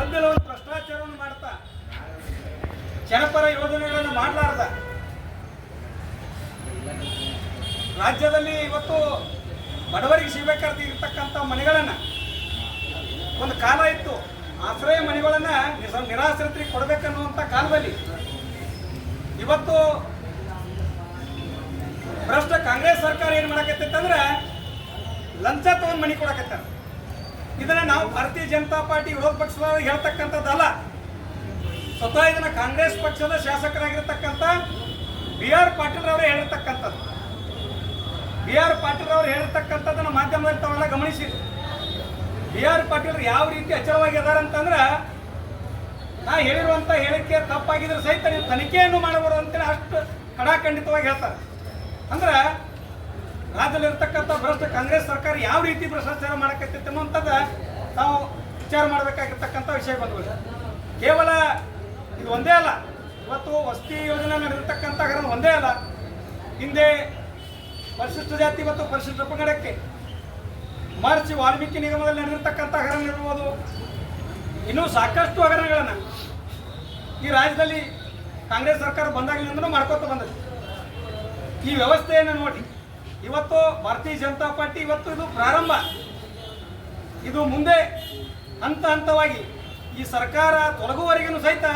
ಒಂದಿಲ್ಲ ಒಂದು ಭ್ರಷ್ಟಾಚಾರವನ್ನು ಮಾಡ್ತಾ, ಜನಪರ ಯೋಜನೆಗಳನ್ನು ಮಾಡಲಾರ್ದ. ರಾಜ್ಯದಲ್ಲಿ ಇವತ್ತು ಬಡವರಿಗೆ ಸಿಗಬೇಕಾದ ಇರ್ತಕ್ಕಂಥ ಮನೆಗಳನ್ನು, ಒಂದು ಕಾಲ ಇತ್ತು. ಆಶ್ರಯ ಮನೆಗಳನ್ನು ನಿರಾಶ್ರಿತರಿಗೆ ಕೊಡಬೇಕನ್ನುವಂಥ ಕಾಲದಲ್ಲಿ. ಇವತ್ತು ಭ್ರಷ್ಟ ಕಾಂಗ್ರೆಸ್ ಸರ್ಕಾರ ಏನು ಮಾಡಕತ್ತಂದ್ರೆ ಲಂಚ ತಗೊಂಡು ಮನೆ ಕೊಡಕತ್ತಾರ. ಇದನ್ನ ನಾವು ಭಾರತೀಯ ಜನತಾ ಪಾರ್ಟಿ ವಿರೋಧ ಪಕ್ಷದವರು ಹೇಳ್ತಕ್ಕಂಥದ್ದಲ್ಲ ಸ್ವತಃ ಇದನ್ನ ಕಾಂಗ್ರೆಸ್ ಪಕ್ಷದ ಶಾಸಕರಾಗಿರ್ತಕ್ಕಂಥ ಬಿ ಆರ್ ಪಾಟೀಲ್ ಅವರೇ ಹೇಳಿರ್ತಕ್ಕಂಥದ್ದು. ಬಿ ಆರ್ ಪಾಟೀಲ್ ಅವರು ಹೇಳಿರ್ತಕ್ಕಂಥದ್ದನ್ನು ಮಾಧ್ಯಮದಲ್ಲಿ ತಾವೆಲ್ಲ ಗಮನಿಸಿದ್ರು ಬಿ ಆರ್ ಪಾಟೀಲ್ ಯಾವ ರೀತಿ ಅಚಲವಾಗಿ ಅದಾರ ಅಂತಂದ್ರೆ, ನಾ ಹೇಳಿರುವಂತ ಹೇಳಿಕೆ ತಪ್ಪಾಗಿದ್ರೆ ಸಹಿತ ನೀವು ತನಿಖೆಯನ್ನು ಮಾಡಬಹುದು ಅಂತೇಳಿ ಅಷ್ಟು ಕಡಾಖಂಡಿತವಾಗಿ ಹೇಳ್ತಾರೆ. ಅಂದ್ರೆ ರಾಜ್ಯದಲ್ಲಿರ್ತಕ್ಕಂಥ ಭ್ರಷ್ಟ ಕಾಂಗ್ರೆಸ್ ಸರ್ಕಾರ ಯಾವ ರೀತಿ ಭ್ರಷ್ಟಾಚಾರ ಮಾಡಕತ್ತೈತೆ ಅನ್ನುವಂಥದ್ದು ನಾವು ವಿಚಾರ ಮಾಡಬೇಕಾಗಿರ್ತಕ್ಕಂಥ ವಿಷಯ ಬಂದ್ಬಿಡಿ ಕೇವಲ ಇದು ಒಂದೇ ಅಲ್ಲ, ಇವತ್ತು ವಸತಿ ಯೋಜನೆ ನಡೆದಿರ್ತಕ್ಕಂಥ ಕಾರಣ ಒಂದೇ ಅಲ್ಲ, ಹಿಂದೆ ಪರಿಶಿಷ್ಟ ಜಾತಿ ಮತ್ತು ಪರಿಶಿಷ್ಟ ಪಂಗಡಕ್ಕೆ ಮಾರ್ಚ್ ವಾಲ್ಮೀಕಿ ನಿಗಮದಲ್ಲಿ ನಡೆದಿರ್ತಕ್ಕಂಥ ಹಗರಣ ಇರ್ಬೋದು. ಇನ್ನೂ ಸಾಕಷ್ಟು ಹಗರಣಗಳನ್ನು ಈ ರಾಜ್ಯದಲ್ಲಿ ಕಾಂಗ್ರೆಸ್ ಸರ್ಕಾರ ಬಂದಾಗಲಿಂದನೂ ಮಾಡ್ಕೋತ ಬಂದದ್ದು. ಈ ವ್ಯವಸ್ಥೆಯನ್ನು ನೋಡಿ ಇವತ್ತು ಭಾರತೀಯ ಜನತಾ ಪಾರ್ಟಿ ಇವತ್ತು ಇದು ಪ್ರಾರಂಭ. ಇದು ಮುಂದೆ ಹಂತ ಹಂತವಾಗಿ ಈ ಸರ್ಕಾರ ತೊಲಗುವವರೆಗೂ ಸಹಿತ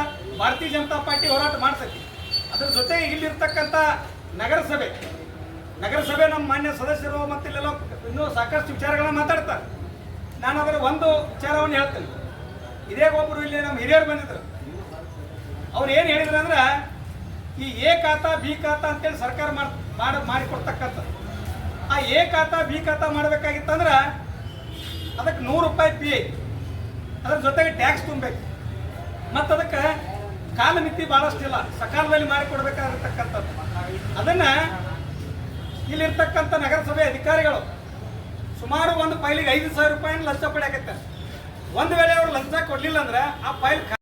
ಭಾರತೀಯ ಜನತಾ ಪಾರ್ಟಿ ಹೋರಾಟ ಮಾಡ್ತೈತಿ. ಅದ್ರ ಜೊತೆ ಇಲ್ಲಿರ್ತಕ್ಕಂಥ ನಗರಸಭೆ. ನಗರಸಭೆ ನಮ್ಮ ಮಾನ್ಯ ಸದಸ್ಯರು ಮತ್ತು ಇಲ್ಲೆಲ್ಲ ಇನ್ನೂ ಸಾಕಷ್ಟು ವಿಚಾರಗಳನ್ನ ಮಾತಾಡ್ತಾರೆ. ನಾನು ಅದರ ಒಂದು ವಿಚಾರವನ್ನು ಹೇಳ್ತೇನೆ. ಇದೇ ಒಬ್ಬರು ಇಲ್ಲಿ ನಮ್ಮ ಹಿರಿಯರು ಬಂದಿದ್ರು. ಅವ್ರು ಏನು ಹೇಳಿದ್ರು ಅಂದ್ರೆ ಈ ಎ ಖಾತಾ ಬಿ ಖಾತಾ ಅಂತೇಳಿ ಸರ್ಕಾರ ಮಾಡ್ ಮಾಡಿ ಮಾಡಿಕೊಡ್ತಕ್ಕಂಥದ್ದು. ಆ ಎ ಖಾತಾ ಬಿ ಖಾತಾ ಮಾಡಬೇಕಾಗಿತ್ತಂದ್ರೆ ಅದಕ್ಕೆ ನೂರು ರೂಪಾಯಿ ಪಿ ಅದ್ರ ಜೊತೆಗೆ ಟ್ಯಾಕ್ಸ್ ತುಂಬಬೇಕು. ಮತ್ತು ಅದಕ್ಕೆ ಕಾಲಮಿತಿ ಭಾಳಷ್ಟಿಲ್ಲ ಸಕಾಲದಲ್ಲಿ ಮಾಡಿಕೊಡ್ಬೇಕಾಗಿರ್ತಕ್ಕಂಥದ್ದು. ಅದನ್ನು ಇಲ್ಲಿರ್ತಕ್ಕಂಥ ನಗರಸಭೆ ಅಧಿಕಾರಿಗಳು ಸುಮಾರು ಒಂದು ಫೈಲಿಗೆ ಐದು ಸಾವಿರ ರೂಪಾಯಿನ ಲಂಚ ಪಡೆಯಕತ್ತಾರೆ. ಒಂದು ವೇಳೆ ಅವರು ಲಂಚ ಕೊಡಲಿಲ್ಲ ಅಂದ್ರೆ ಆ ಫೈಲ್